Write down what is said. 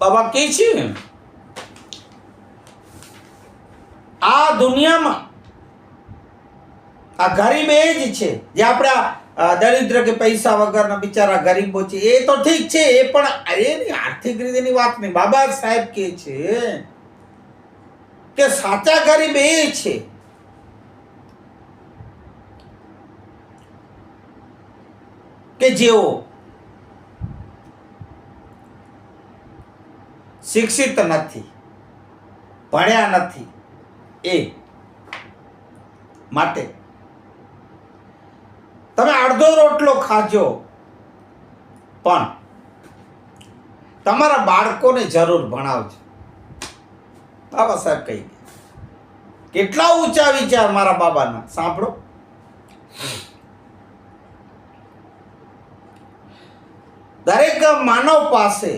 બાબા કે છે? આ દુનિયામાં આ ગરીબ એ જ છે. જે આપણા દરિદ્ર કે પૈસા વગરના બિચારા ગરીબો છે, એ તો ઠીક છે, એ પણ એની આર્થિક રીતેની વાત નહીં. બાબા સાહેબ કે છે કે સાચા ગરીબ એ છે. કે જેઓ શિક્ષિત નથી, ભણ્યા નથી. એ માટે તમે અડધો રોટલો ખાજો, પણ તમારા બાળકોને જરૂર ભણાવજો. બાબા સાહેબ કહી ગયા. કેટલા ઊંચા વિચાર મારા બાબાના, સાંભળો. દરેક માનવ પાસે